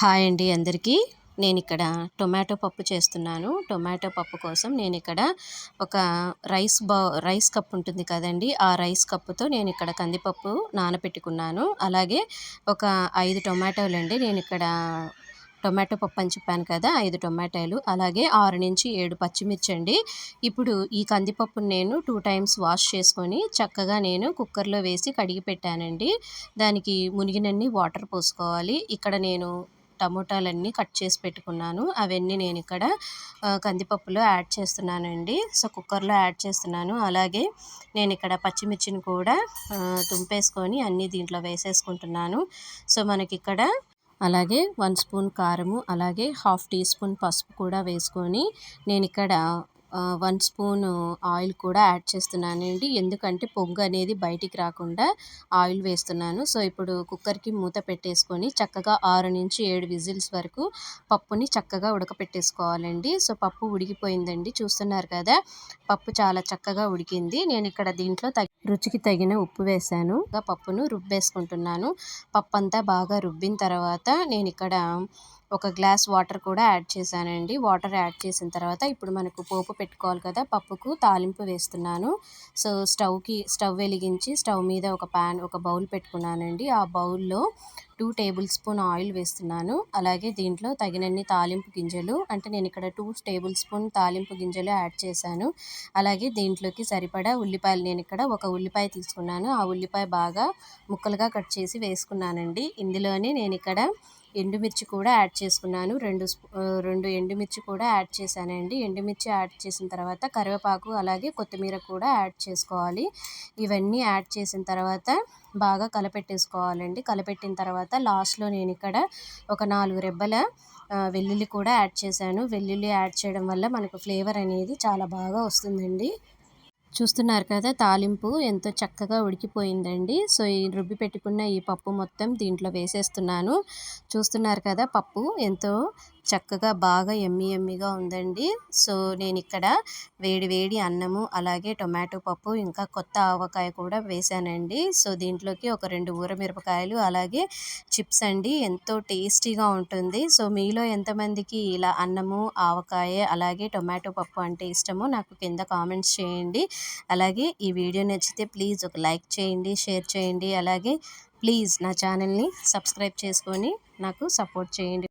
Hi అండి అందరికీ. నేను ఇక్కడ టొమాటో పప్పు చేస్తున్నాను. టొమాటో పప్పు కోసం నేను ఇక్కడ ఒక రైస్ బా రైస్ కప్ ఉంటుంది కదండి ఆ రైస్ కప్పుతో నేను ఇక్కడ కందిపప్పు నానబెట్టుకున్నాను అలాగే ఒక ఐదు టొమాటోలు అండి నేను ఇక్కడ టొమాటో పప్పు అని చెప్పాను కదా ఐదు టొమాటోలు. అలాగే ఆరు నుంచి ఏడు పచ్చిమిర్చి అండి ఇప్పుడు ఈ కందిపప్పును నేను టూ టైమ్స్ వాష్ చేసుకొని చక్కగా నేను కుక్కర్లో వేసి కడిగి పెట్టానండి. దానికి మునిగినన్ని వాటర్ పోసుకోవాలి. ఇక్కడ నేను టమోటాలన్నీ కట్ చేసి పెట్టుకున్నాను. అవన్నీ నేను ఇక్కడ కందిపప్పులో యాడ్ చేస్తున్నానండి. సో కుక్కర్లో యాడ్ చేస్తున్నాను. అలాగే నేను ఇక్కడ పచ్చిమిర్చిని కూడా తుంపేసుకొని అన్నీ దీంట్లో వేసేసుకుంటున్నాను. సో మనకి ఇక్కడ అలాగే వన్ స్పూన్ కారము అలాగే హాఫ్ టీ స్పూన్ పసుపు కూడా వేసుకొని నేను ఇక్కడ వన్ స్పూన్ ఆయిల్ కూడా యాడ్ చేస్తున్నానండి. ఎందుకంటే పొంగు అనేది బయటికి రాకుండా ఆయిల్ వేస్తున్నాను. సో ఇప్పుడు కుక్కర్కి మూత పెట్టేసుకొని చక్కగా ఆరు నుంచి ఏడు విజిల్స్ వరకు పప్పుని చక్కగా ఉడకపెట్టేసుకోవాలండి. సో పప్పు ఉడికిపోయిందండి. చూస్తున్నారు కదా పప్పు చాలా చక్కగా ఉడికింది. నేను ఇక్కడ దీంట్లో తగి రుచికి తగిన ఉప్పు వేసాను. పప్పును రుబ్బేసుకుంటున్నాను. పప్పు అంతా బాగా రుబ్బిన తర్వాత నేను ఇక్కడ ఒక గ్లాస్ వాటర్ కూడా యాడ్ చేశానండి. వాటర్ యాడ్ చేసిన తర్వాత ఇప్పుడు మనకు పోపు పెట్టుకోవాలి కదా పప్పుకు తాలింపు వేస్తున్నాను. సో స్టవ్కి స్టవ్ వెలిగించి స్టవ్ మీద ఒక ప్యాన్ ఒక బౌల్ పెట్టుకున్నానండి. ఆ బౌల్లో టూ టేబుల్ స్పూన్ ఆయిల్ వేస్తున్నాను. అలాగే దీంట్లో తగినన్ని తాలింపు గింజలు అంటే నేను ఇక్కడ టూ టేబుల్ స్పూన్ తాలింపు గింజలు యాడ్ చేశాను. అలాగే దీంట్లోకి సరిపడా ఉల్లిపాయలు నేను ఇక్కడ ఒక ఉల్లిపాయ తీసుకున్నాను. ఆ ఉల్లిపాయ బాగా ముక్కలుగా కట్ చేసి వేసుకున్నానండి. ఇందులోనే నేను ఇక్కడ ఎండుమిర్చి కూడా యాడ్ చేసుకున్నాను. రెండు రెండు ఎండుమిర్చి కూడా యాడ్ చేశానండి. ఎండుమిర్చి యాడ్ చేసిన తర్వాత కరివేపాకు అలాగే కొత్తిమీర కూడా యాడ్ చేసుకోవాలి. ఇవన్నీ యాడ్ చేసిన తర్వాత బాగా కలపెట్టేసుకోవాలండి. కలపెట్టిన తర్వాత లాస్ట్లో నేను ఇక్కడ ఒక నాలుగు రెబ్బల వెల్లుల్లి కూడా యాడ్ చేశాను. వెల్లుల్లి యాడ్ చేయడం వల్ల మనకు ఫ్లేవర్ అనేది చాలా బాగా వస్తుందండి. చూస్తున్నారు కదా తాలింపు ఎంతో చక్కగా ఉడికిపోయిందండి. సో ఈ రుబ్బి పెట్టుకున్న ఈ పప్పు మొత్తం దీంట్లో వేసేస్తున్నాను. చూస్తున్నారు కదా పప్పు ఎంతో చక్కగా బాగా ఎమ్మి ఎమ్మిగా ఉందండి. సో నేను ఇక్కడ వేడి వేడి అన్నము అలాగే టొమాటో పప్పు ఇంకా కొత్త ఆవకాయ కూడా వేసానండి. సో దీంట్లోకి ఒక రెండు ఊరమిరపకాయలు అలాగే చిప్స్ అండి. ఎంతో టేస్టీగా ఉంటుంది. సో మీలో ఎంతమందికి ఇలా అన్నము ఆవకాయ అలాగే టొమాటో పప్పు అంటే ఇష్టమో నాకు కింద కామెంట్స్ చేయండి. అలాగే ఈ వీడియో నచ్చితే ప్లీజ్ ఒక లైక్ చేయండి షేర్ చేయండి. అలాగే ప్లీజ్ నా ఛానల్ని సబ్స్క్రైబ్ చేసుకొని నాకు సపోర్ట్ చేయండి.